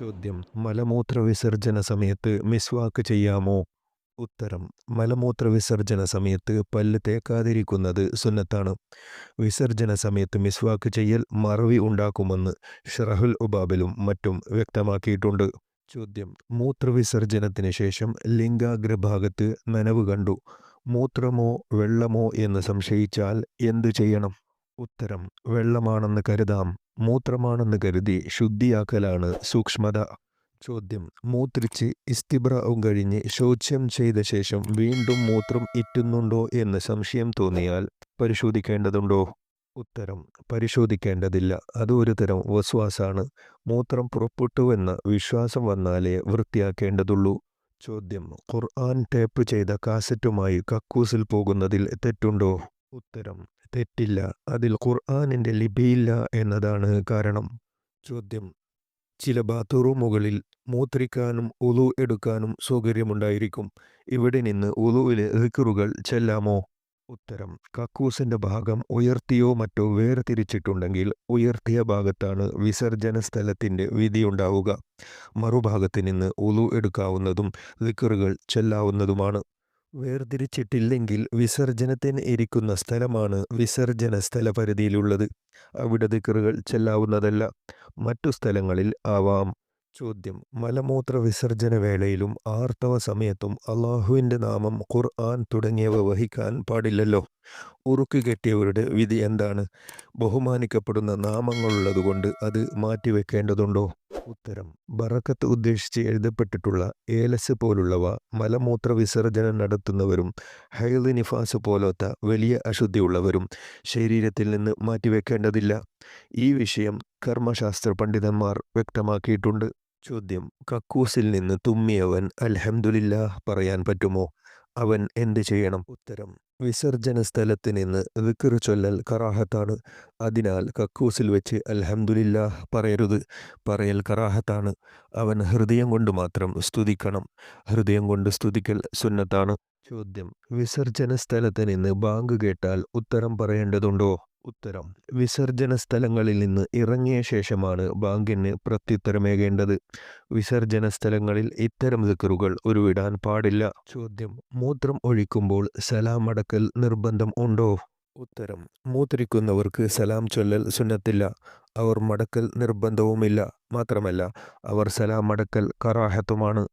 ചോദ്യം. മലമൂത്ര വിസർജന സമയത്ത് മിസ്വാക്ക് ചെയ്യാമോ? ഉത്തരം. മലമൂത്ര വിസർജന സമയത്ത് പല്ല് തേക്കാതിരിക്കുന്നത് സുന്നത്താണ്. വിസർജന സമയത്ത് മിസ്വാക്ക് ചെയ്യൽ മറവി ഉണ്ടാക്കുമെന്ന് ഷറഹുൽ ഉബാബിലും മറ്റും വ്യക്തമാക്കിയിട്ടുണ്ട്. ചോദ്യം. മൂത്രവിസർജനത്തിന് ശേഷം ലിംഗാഗ്രഭാഗത്ത് നനവ് കണ്ടു. മൂത്രമോ വെള്ളമോ എന്ന് സംശയിച്ചാൽ എന്തു ചെയ്യണം? ഉത്തരം. വെള്ളമാണെന്ന് കരുതാം. മൂത്രമാണെന്ന് കരുതി ശുദ്ധിയാക്കലാണ് സൂക്ഷ്മത. ചോദ്യം. മൂത്രിച്ച് ഇസ്തിബ്രാവും കഴിഞ്ഞ് ശോച്യം ചെയ്ത ശേഷം വീണ്ടും മൂത്രം ഇറ്റുന്നുണ്ടോ എന്ന് സംശയം തോന്നിയാൽ പരിശോധിക്കേണ്ടതുണ്ടോ? ഉത്തരം. പരിശോധിക്കേണ്ടതില്ല. അത് ഒരു തരം വസ്വാസാണ്. മൂത്രം പുറപ്പെട്ടുവെന്ന വിശ്വാസം വന്നാലേ വൃത്തിയാക്കേണ്ടതുള്ളൂ. ചോദ്യം. ഖുർആൻ ടേപ്പ് ചെയ്ത കാസറ്റുമായി കക്കൂസിൽ പോകുന്നതിൽ തെറ്റുണ്ടോ? ഉത്തരം. തെറ്റില്ല. അതിൽ ഖുർആാനിന്റെ ലിപിയില്ല എന്നതാണ് കാരണം. ചോദ്യം. ചില ബാത്റൂമുകളിൽ മൂത്രിക്കാനും ഉലു എടുക്കാനും സൗകര്യമുണ്ടായിരിക്കും. ഇവിടെ നിന്ന് ഉലുവിലെ റിക്കറുകൾ ചെല്ലാമോ? ഉത്തരം. കക്കൂസിന്റെ ഭാഗം ഉയർത്തിയോ മറ്റോ വേർതിരിച്ചിട്ടുണ്ടെങ്കിൽ ഉയർത്തിയ ഭാഗത്താണ് വിസർജന സ്ഥലത്തിന്റെ വിധിയുണ്ടാവുക മറുഭാഗത്ത് നിന്ന് ഉലു എടുക്കാവുന്നതും റിക്കറുകൾ ചെല്ലാവുന്നതുമാണ്. വേർതിരിച്ചിട്ടില്ലെങ്കിൽ വിസർജനത്തിന് ഇരിക്കുന്ന സ്ഥലമാണ് വിസർജന സ്ഥലപരിധിയിലുള്ളത് അവിടെ ദിക്കറുകൾ ചെല്ലാവുന്നതല്ല. മറ്റു സ്ഥലങ്ങളിൽ ആവാം. ചോദ്യം. മലമൂത്ര വിസർജന വേളയിലും ആർത്തവ സമയത്തും അള്ളാഹുവിന്റെ നാമം ഖുർആൻ തുടങ്ങിയവ വഹിക്കാൻ പാടില്ലല്ലോ. ഉറുക്ക് കെട്ടിയവരുടെ വിധി എന്താണ്? ബഹുമാനിക്കപ്പെടുന്ന നാമങ്ങളുള്ളതുകൊണ്ട് അത് മാറ്റിവെക്കേണ്ടതുണ്ടോ? ഉത്തരം. ബറക്കത്ത് ഉദ്ദേശിച്ച് എഴുതപ്പെട്ടിട്ടുള്ള ഏലസ് പോലുള്ളവ മലമൂത്ര വിസർജനം നടത്തുന്നവരും ഹൈദ് നിഫാസ് പോലത്തെ വലിയ അശുദ്ധിയുള്ളവരും ശരീരത്തിൽ നിന്ന് മാറ്റിവെക്കേണ്ടതില്ല. ഈ വിഷയം കർമ്മശാസ്ത്ര പണ്ഡിതന്മാർ വ്യക്തമാക്കിയിട്ടുണ്ട്. ചോദ്യം കക്കൂസിൽ നിന്ന് തുമ്മിയവൻ അൽഹംദുലില്ലാ പറയാൻ പറ്റുമോ? അവൻ എന്ത് ചെയ്യണം? ഉത്തരം വിസർജന സ്ഥലത്ത് നിന്ന് വിക്കറു ചൊല്ലൽ കറാഹത്താണ്. അതിനാൽ കക്കൂസിൽ വെച്ച് അൽഹംദുലില്ലാ പറയരുത്. പറയൽ കറാഹത്താണ്. അവൻ ഹൃദയം കൊണ്ട് മാത്രം സ്തുതിക്കണം. ഹൃദയം കൊണ്ട് സ്തുതിക്കൽ സുന്നത്താണ്. ചോദ്യം. വിസർജന സ്ഥലത്ത് നിന്ന് ബാങ്ക് കേട്ടാൽ ഉത്തരം പറയേണ്ടതുണ്ടോ? ഉത്തരം. വിസർജന സ്ഥലങ്ങളിൽ നിന്ന് ഇറങ്ങിയ ശേഷമാണ് ബാങ്കിന് പ്രത്യുത്തരമേകേണ്ടത്. വിസർജന സ്ഥലങ്ങളിൽ ഇത്തരം ദിക്കറുകൾ ഉരുവിടാൻ പാടില്ല. ചോദ്യം. മൂത്രം ഒഴിക്കുമ്പോൾ സലാം അടക്കൽ നിർബന്ധം ഉണ്ടോ? ഉത്തരം. മൂത്രിക്കുന്നവർക്ക് സലാം ചൊല്ലൽ സുന്നത്തില്ല. അവർ മടക്കൽ നിർബന്ധവുമില്ല. മാത്രമല്ല അവർ സലാം അടക്കൽ കറാഹത്തുമാണ്.